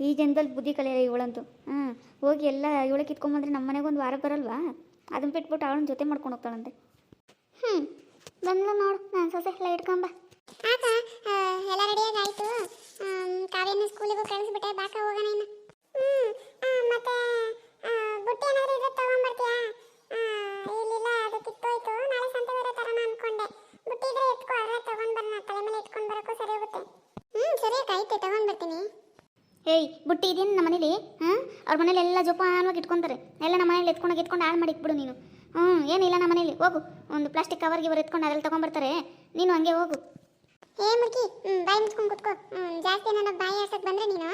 ಈ ಜನದಲ್ಲಿ ಬುದ್ಧಿ ಕಲಿಯಲ್ಲ ಇವಳಂತೂ. ಹ್ಞೂ ಹೋಗಿ ಎಲ್ಲ ಇವಳೆ ಕಿತ್ಕೊಂಬಂದ್ರೆ ನಮ್ಮ ಮನೆಗೆ ಒಂದು ವಾರ ಬರಲ್ವಾ? ಅದನ್ನ ಬಿಟ್ಬಿಟ್ಟು ಅವಳನ್ನ ಜೊತೆ ಮಾಡ್ಕೊಂಡು ಹೋಗ್ತಾಳಂತೆ. ಹ್ಞೂ ಬಂದ್ಲು ನೋಡು ನಾನು ಸೊಸೆ ಎಲ್ಲ ಇಟ್ಕೊಂಬ ಎಲ್ಲ ರೆಡಿಯಾಗಿ ಆಯ್ತು. ಕಾವ್ಯನ ಸ್ಕೂಲಿಗೂ ಕಳಿಸ್ಬಿಟ್ಟೆ ಬಾಕ ಹೋಗೋಣ ಇನ್ನು. ಆ, ಮತ್ತೆ ಬುಟ್ಟಿ ಏನಾದರೂ ಇದ್ರೆ ತಗೊಂಡ್ಬರ್ತೀಯಾ ಆ, ಇಲ್ಲಿಲ್ಲ ಅದು ಕಿತ್ತೋಯ್ತು ನಾಳೆ ಸಂತೆ ಬರೋ ಥರ ಅನ್ಕೊಂಡೆ ಬುಟ್ಟಿ ಇದ್ರೆ ಎತ್ಕೋ ಅದ್ರ ತಗೊಂಡ್ ಬರೋಣ ತಲೆ ಮೇಲೆ ಇಟ್ಕೊಂಡು ಬರೋಕ್ಕೂ ಸರಿ ಹೋಗುತ್ತೆ ಹ್ಮ್ ಸರಿ ಅಕ್ಕ ಆಯ್ತು ತಗೊಂಡ್ ಬರ್ತೀನಿ ಏಯ್ ಬುಟ್ಟಿ ಇದೇನು ನಮ್ಮ ಮನೇಲಿ? ಹಾಂ ಅವ್ರ ಮನೇಲಿ ಎಲ್ಲ ಜೋಪಾನವಾಗಿ ಇಟ್ಕೊಂತಾರೆ. ಎಲ್ಲ ನಮ್ಮ ಮನೇಲಿ ಎತ್ಕೊಂಡೋಗಿ ಎತ್ಕೊಂಡು ಹಾಳು ಮಾಡಿ ಇಟ್ಬಿಡು ನೀನು. ಹ್ಞೂ ಏನಿಲ್ಲ ನಮ್ಮ ಮನೇಲಿ. ಹೋಗು. ಒಂದು ಪ್ಲಾಸ್ಟಿಕ್ ಕವರ್ಗೆ ಇವರು ಎತ್ಕೊಂಡು ಅದ್ರಲ್ಲಿ ತೊಗೊಂಬರ್ತಾರೆ. ನೀನು ಹಂಗೆ ಹೋಗು. ಏ ಮುಗಿ ಬಾಯಿ ಮುಚ್ಕೊಂಡು ಕುತ್ಕೋ. ಜಾಸ್ತಿ ನನ್ನ ಬಾಯಿ ಆಡ್ಸಕ್ ಬಂದ್ರೆ ನೀನು?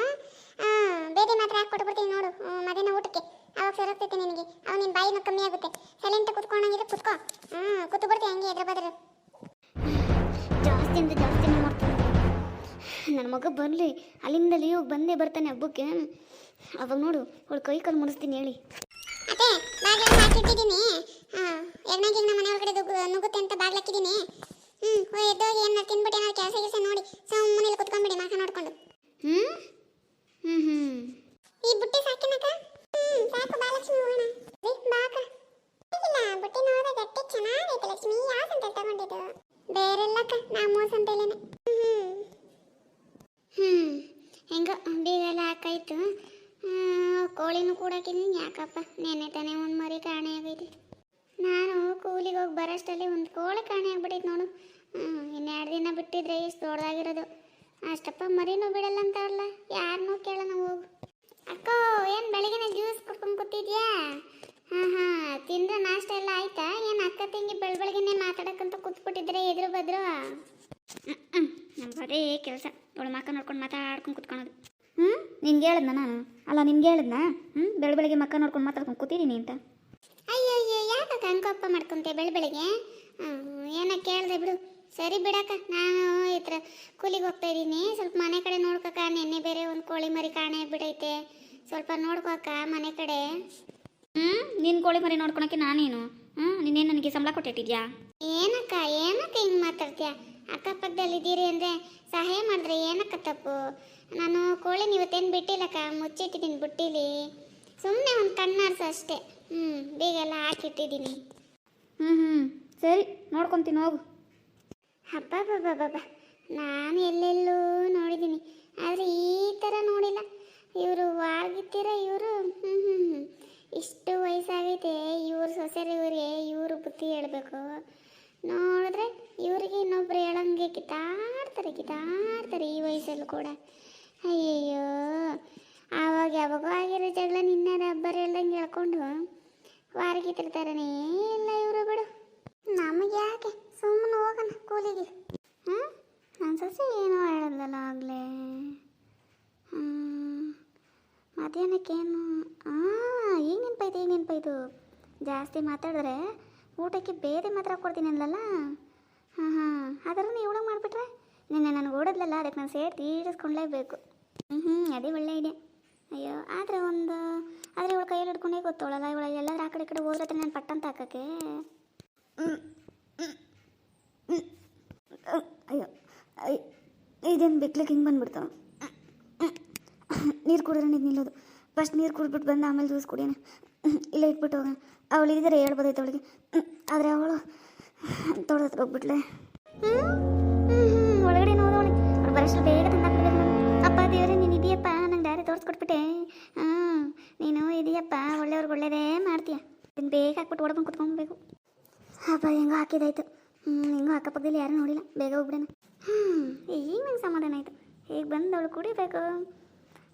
ಆ, ಬೇರೆ ಮಾತ್ರ ಹಾಕಿ ಕೊಟ್ಬಿಡ್ತೀನಿ ನೋಡು. ಮಧ್ಯಾಹ್ನ ಊಟಕ್ಕೆ. ಅವಾಗ ಸರೋಗ್ತೈತೆ ನಿನಗೆ. ಅವಾಗ ನಿನ್ನ ಬಾಯಿನೂ ಕಮ್ಮಿ ಆಗುತ್ತೆ. ಸೈಲೆಂಟ್ ಕುತ್ಕೊಂಡಂಗಿದ್ರೆ ಕುತ್ಕೋ. ಹ್ಞೂ ಕೂತು ಬಿಡ್ತೀನಿ ಹಂಗೆ ಎದ್ರ ಬದ್ರ. ಜಾಸ್ತಿ ಅಂದ್ರೆ ಜಾಸ್ತಿ ನನ್ನ ಮಗ ಬರಲಿ. ಅಲ್ಲಿಂದ ಹೋಗಿ ಬಂದೇ ಬರ್ತಾನೆ ಹಬ್ಬಕ್ಕೆ. ಅವಾಗ ನೋಡು ಅವಳು ಕೈ ಕಾಲು ಮುಡಿಸ್ತೀನಿ ಹೇಳಿ. ಅತ್ತೆ ಬಾಗಿಲು ಹಾಕಿಟ್ಟಿದ್ದೀನಿ. ಹಾಂ ಎಣ್ಣೆಗೆ ನಮ್ಮ ಮನೆ ಒಳಗಡೆ ದುಗ್ಗು- ನುಗ್ಗುತ್ತೆ ಅಂತ ಬಾಗಿಲು ಹಾಕಿದ್ದೀನಿ. ಹ್ಞೂ ಎದ್ದೋಗಿ ಕೆಲಸ ಕೆಲಸ ನೋಡಿ ಸುಮ್ಮನೆ ಇಲ್ಲಿ ಕುತ್ಕೊಂಡ್ಬಿಡಿ ಮಕ ನೋಡ್ಕೊಂಡು. ಹ್ಞೂ ಹ್ಞೂ ಹ್ಞೂ ಈ ಬುಟ್ಟಿ ಸಾಕಿನಕ ಹ್ಮ್ ಸಾಕು ಬಾಲಕ್ಷ್ಮಿ ಹೋಗೋಣ ರೀ ಬಾಕ ಇಲ್ಲ ಬುಟ್ಟಿ ನೋಡ ಗಟ್ಟಿ ಚೆನ್ನಾಗೈತೆ ಲಕ್ಷ್ಮಿ. ಯಾವ ಸಂತೆ ತಗೊಂಡಿದ್ದು? ಬೇರೆಲ್ಲಕ್ಕ ನಾ ಮೂರು ಸಂತೆಲೇನೆ ಹ್ಮ್ ಹ್ಞೂ ಹೆಂಗ ಬೀಗೆಲ್ಲ ಹಾಕಾಯ್ತು ಕೋಳಿನೂ ಕೂಡ ಹಾಕಿದ್ದೀನಿ ಯಾಕಪ್ಪ? ನೆನೆ ತಾನೇ ಒಂದು ಮರಿ ಕಾಣೆ ಆಗೈತಿ. ನಾನು ಕೂಲಿಗೆ ಹೋಗಿ ಬರೋಷ್ಟಲ್ಲಿ ಒಂದು ಕೋಳಿ ಕಾಣೆ ಆಗ್ಬಿಟ್ಟೈತೆ ನೋಡು. ಇನ್ನೆರಡು ದಿನ ಬಿಟ್ಟಿದ್ರೆ ಎಷ್ಟು ದೊಡ್ಡದಾಗಿರೋದು. ಅಷ್ಟಪ್ಪ ಮರಿನೂ ಬಿಡಲ್ಲ ಅಂತಾರಲ್ಲ. ಯಾರನ್ನೂ ಕೇಳೋಣ ಹೋಗು. ಅಕ್ಕೋ, ಏನು ಬೆಳಗಿನ ಜ್ಯೂಸ್ ಕುಡ್ಕೊಂಡು ಕೂತಿದ್ಯಾ? ಹಾಂ ಹಾಂ, ತಿಂದ್ರೆ ನಾಷ್ಟ ಎಲ್ಲ ಆಯ್ತಾ? ಏನು ಅಕ್ಕ ತಿಂಗಿ ಬೆಳ ಬೆಳಗ್ಗೆನೆ ಮಾತಾಡಕ್ಕಂತ ಕೂತ್ಬಿಟ್ಟಿದ್ರೆ ಎದುರು ಬದ್ರು? ಅದೇ ಕೆಲಸ. ಅವಳು ಮಕ್ಕ ನೋಡ್ಕೊಂಡು ಮಾತಾಡ್ಕೊಂಡು ಕುತ್ಕೊಳೋದು. ಹ್ಞೂ ನಿನ್ಗೆ ಹೇಳಿದ್ನ ನಾನು? ಅಲ್ಲ ನಿನ್ಗೆ ಹೇಳಿದ್ನ? ಹ್ಞೂ ಬೆಳೆ ಬೆಳಗ್ಗೆ ಮಕ್ಕ ನೋಡ್ಕೊಂಡು ಮಾತಾಡ್ಕೊಂಡು ಕೂತಿದ್ದೀನಿ ಅಂತ. ಅಯ್ಯೋ ಅಯ್ಯೋ ಯಾಕಕ್ಕ ಅಂಕೋಪ ಮಾಡ್ಕೊಂತೆ ಬೆಳೆ ಬೆಳಿಗ್ಗೆ? ಏನ ಕೇಳಿದೆ ಬಿಡು. ಸರಿ ಬಿಡಕ್ಕ ನಾನು ಈ ಥರ ಕೂಲಿಗೆ ಹೋಗ್ತಾ ಇದ್ದೀನಿ. ಸ್ವಲ್ಪ ಮನೆ ಕಡೆ ನೋಡ್ಕೊಕ್ಕ ನೆನ್ನೆ ಬೇರೆ ಒಂದು ಕೋಳಿ ಮರಿ ಕಾಣೆ ಬಿಡೈತೆ. ಸ್ವಲ್ಪ ನೋಡ್ಕೊಕ್ಕ ಮನೆ ಕಡೆ. ಹ್ಞೂ ನಿನ್ನ ಕೋಳಿ ಮರಿ ನೋಡ್ಕೊಳಕ್ಕೆ ನಾನೇನು? ಹ್ಞೂ ನಿನ್ನೇನು ನನಗೆ ಸಂಬಳ ಕೊಟ್ಟಿಟ್ಟಿದ್ಯಾ? ಏನಕ್ಕ ಹಿಂಗೆ ಮಾತಾಡ್ತೀಯ? ಅಕ್ಕಪಕ್ಕದಲ್ಲಿ ಇದ್ದೀರಿ ಅಂದರೆ ಸಹಾಯ ಮಾಡಿದ್ರೆ ಏನಕ್ಕ ತಪ್ಪು? ನಾನು ಕೋಳಿನ ಇವತ್ತೇನು ಬಿಟ್ಟಿಲ್ಲಕ್ಕ ಮುಚ್ಚಿಟ್ಟಿದ್ದೀನಿ ಬುಟ್ಟಿಲಿ. ಸುಮ್ಮನೆ ಒಂದು ಕಣ್ಣಾರ್ಸ ಅಷ್ಟೇ. ಹ್ಞೂ ಬೀಗೆಲ್ಲ ಹಾಕಿಟ್ಟಿದ್ದೀನಿ. ಹ್ಞೂ ಹ್ಞೂ ಸರಿ ನೋಡ್ಕೊತೀನಿ ಹೋಗು. ಹಬ್ಬ ಬಾಬಾ ಬಾಬಾ ನಾನು ಎಲ್ಲೆಲ್ಲೂ ನೋಡಿದ್ದೀನಿ. ಆದರೆ ಈ ಥರ ನೋಡಿಲ್ಲ. ಇವರು ವಾರ್ಗಿತ್ತೀರ ಇವರು ಹ್ಞೂ ಹ್ಞೂ ಹ್ಞೂ ಇಷ್ಟು ವಯಸ್ಸಾಗೈತೆ ಇವ್ರ ಸೊಸೆರು ಇವರಿಗೆ ಇವರು ಬುದ್ಧಿ ಹೇಳಬೇಕು. ಕಿತ್ತಾಡ್ತಾರೆ ಕಿತ್ತಾಡ್ತಾರೆ ಈ ವಯಸ್ಸಲ್ಲೂ ಕೂಡ. ಅಯ್ಯಯ್ಯೋ, ಆವಾಗ ಯಾವಾಗೋ ಆಗಿರೋ ಜಗಳ ನಿನ್ನ ರಬ್ಬರ್ ಹೇಳ್ದಂಗೆ ಹೇಳ್ಕೊಂಡು ವಾರಗಿತ್ತಿರ್ತಾರನೇ ಇಲ್ಲ ಇವರು ಬಿಡು. ನಮಗೆ ಯಾಕೆ? ಸುಮ್ಮನೆ ಹೋಗೋಣ ಕೂಲಿಗೆ. ಹ್ಞೂ ನನ್ನ ಸೊಸೆ ಏನೂ ಹೇಳಲ್ಲ ಆಗಲೇ. ಮಧ್ಯಾಹ್ನಕ್ಕೇನು ಹಾಂ ಈಗ ನೆನಪಾಯ್ತು ಈಗ ನೆನಪಾಯ್ತು. ಜಾಸ್ತಿ ಮಾತಾಡಿದ್ರೆ ಊಟಕ್ಕೆ ಬೇರೆ ಮಾತ್ರ ಕೊಡ್ತೀನಿ ಅಲ್ಲಲ್ಲ ಹಾಂ ಹಾಂ ಅದರ ನೀವು ಇವಳಂಗೆ ಮಾಡಿಬಿಟ್ರೆ ನಿನ್ನೆ ನನಗೆ ಓಡೋದ್ಲಲ್ಲ ಅದಕ್ಕೆ ನಾನು ಸೇರ್ ತೀರಿಸ್ಕೊಳ್ಳೇಬೇಕು ಹ್ಞೂ ಹ್ಞೂ ಅದೇ ಒಳ್ಳೆ ಇದೆ ಅಯ್ಯೋ, ಆದರೆ ಒಂದು, ಆದರೆ ಇವಳು ಕೈಯಲ್ಲಿ ಹಿಡ್ಕೊಂಡೇ ಗೊತ್ತೋಳಲ್ಲ ಇವಳ ಎಲ್ಲಾದ್ರೂ ಆ ಕಡೆ ಕಡೆ ಹೋದ್ರೆ ನಾನು ಪಟ್ಟಂತ ಹಾಕೋಕ್ಕೆ? ಅಯ್ಯೋ ಅಯ್ಯ ಇದೇನು ಬಿಕ್ಲಿಕ್ಕೆ ಹಿಂಗೆ ಬಂದ್ಬಿಡ್ತಾವ ನೀರು ಕುಡಿದ್ರೆ ನಿಲ್ಲೋದು. ಫಸ್ಟ್ ನೀರು ಕುಡಿದ್ಬಿಟ್ಟು ಬಂದು ಆಮೇಲೆ ಜ್ಯೂಸ್ ಕುಡಿಯೋಣ. ಇಲ್ಲ ಇಟ್ಬಿಟ್ಟು ಹೋಗೋಣ. ಅವಳು ಇದ್ದರೆ ಹೇಳ್ಬೋದೈತೆ ಅವಳಿಗೆ ಆದರೆ ಅವಳು ತೊಡೆದ ಹತ್ರ ಹ್ಞೂ ಒಳಗಡೆ ನೋಡೋಣ ಅವ್ಳು. ಬರೋಷ್ಟು ಬೇಗ ತಂದಾಕ್ಬಿಡ್ಬೇಕು ಅಪ್ಪ, ದೇವರೇ, ನೀನು ಇದೆಯಪ್ಪ? ನಂಗೆ ದಾರಿ ತೋರಿಸ್ಕೊಟ್ಬಿಟ್ಟೆ. ಹಾಂ ನೀನು ಇದೆಯಪ್ಪ? ಒಳ್ಳೆಯವ್ರಿಗೆ ಒಳ್ಳೇದೇ ಮಾಡ್ತೀಯ. ಇದನ್ನು ಬೇಗ ಹಾಕ್ಬಿಟ್ಟು ಓಡ್ಕೊಂಡು ಕುತ್ಕೊಬೇಕು. ಹಬ್ಬ ಹೆಂಗೋ ಹಾಕಿದಾಯ್ತು. ಹ್ಞೂ ಹೆಂಗೋ ಅಕ್ಕಪಕ್ಕದಲ್ಲಿ ಯಾರೂ ನೋಡಿಲ್ಲ. ಬೇಗ ಹೋಗ್ಬಿಡೋಣ. ಹ್ಞೂ ಈಗ ನಂಗೆ ಸಮಾಧಾನ ಆಯಿತು. ಈಗ ಬಂದು ಅವಳು ಕುಡಿಬೇಕು.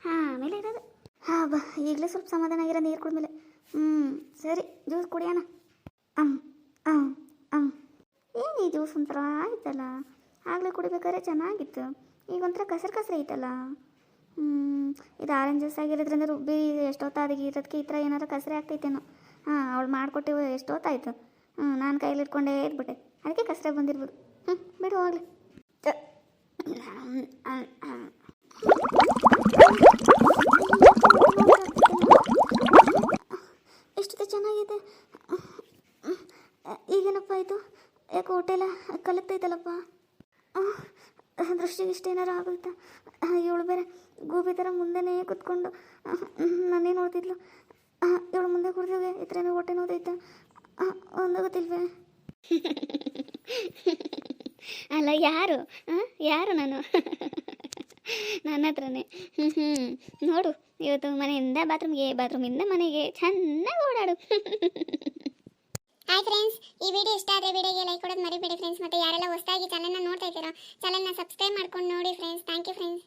ಹಾಂ, ಆಮೇಲೆ ಇರೋದು. ಹಾಂ ಬಾ ಈಗಲೇ ಸ್ವಲ್ಪ ಸಮಾಧಾನ ಆಗಿರೋ ನೀರು ಕುಡಿದ್ಮೇಲೆ. ಹ್ಞೂ ಸರಿ, ಜ್ಯೂಸ್ ಕುಡಿಯೋಣ. ಹ್ಞೂ ಅಮ್ ಅಮ್ ಏನು ಈ ಜ್ಯೂಸ್ ಒಂಥರ ಆಯ್ತಲ್ಲ? ಆಗಲೇ ಕುಡಿಬೇಕಾದ್ರೆ ಚೆನ್ನಾಗಿತ್ತು. ಈಗ ಒಂಥರ ಕಸರು ಕಸರು ಐತಲ್ಲ? ಇದು ಆರೆಂಜ್ ಜ್ಯೂಸ್ ಆಗಿರೋದ್ರಿಂದ ರುಬ್ಬಿ ಎಷ್ಟೊತ್ತಾದಿಗೆ ಇರೋದಕ್ಕೆ ಈ ಥರ ಏನಾರು ಕಸರೆ ಆಗ್ತೈತೇನೋ. ಹಾಂ, ಅವಳು ಮಾಡಿಕೊಟ್ಟಿವು ಎಷ್ಟೊತ್ತಾಯ್ತು? ಹ್ಞೂ ನಾನು ಕೈಲಿ ಇಟ್ಕೊಂಡೇ ಇದ್ಬಿಟ್ಟೆ. ಅದಕ್ಕೆ ಕಸರೆ ಬಂದಿರ್ಬೋದು. ಹ್ಞೂ ಬಿಡು ಹೋಗ್ಲಿ ಎಷ್ಟು ಚೆನ್ನಾಗಿದೆ ಈಗೇನಪ್ಪ ಇದು? ಯಾಕೆ ಹೊಟ್ಟೆಲ್ಲ ಕಲಕ್ತೈತಲ್ಲಪ್ಪ? ದೃಷ್ಟಿಗೆ ಇಷ್ಟ ಏನಾರು ಆಗುತ್ತಾ ಇವಳು ಬೇರೆ ಗೂಬಿ ಥರ ಮುಂದೆನೇ ಕುತ್ಕೊಂಡು ನಾನೇನು ನೋಡ್ತಿದ್ಲು? ಇವಳು ಮುಂದೆ ಕುಡ್ದಿವೆ ಈ ಥರ ಹೊಟ್ಟೆ ನೋದೈತೆ ಒಂದು ಗೊತ್ತಿಲ್ವೇ? ಅಲ್ಲ, ಯಾರು? ಯಾರು ನಾನು? ನನ್ನ ಹತ್ರನೇ. ಹ್ಞೂ ಹ್ಞೂ ನೋಡು, ಇವತ್ತು ಮನೆಯಿಂದ ಬಾತ್ರೂಮ್ಗೆ ಬಾತ್ರೂಮಿಂದ ಮನೆಗೆ. ಚೆನ್ನಾಗಿ ಓಡಾಡು. ಹಾಯ್ ಫ್ರೆಂಡ್ಸ್ ಈ ವಿಡಿಯೋ ಇಷ್ಟ ಆದರೆ ವಿಡಿಯೋಗೆ ಲೈಕ್ ಕೊಡೋದು ಮರಿಬೇಡಿ ಫ್ರೆಂಡ್ಸ್ ಮತ್ತೆ ಯಾರೆಲ್ಲ ಹೊಸದಾಗಿ ಚಾನಲ್ನ ನೋಡ್ತಾ ಇದ್ದೀರೋ ಚಾನಲ್ನ ಸಬ್ಸ್ಕ್ರೈಬ್ ಮಾಡ್ಕೊಂಡು ನೋಡಿ ಫ್ರೆಂಡ್ಸ್ ಥ್ಯಾಂಕ್ ಯು ಫ್ರೆಂಡ್ಸ್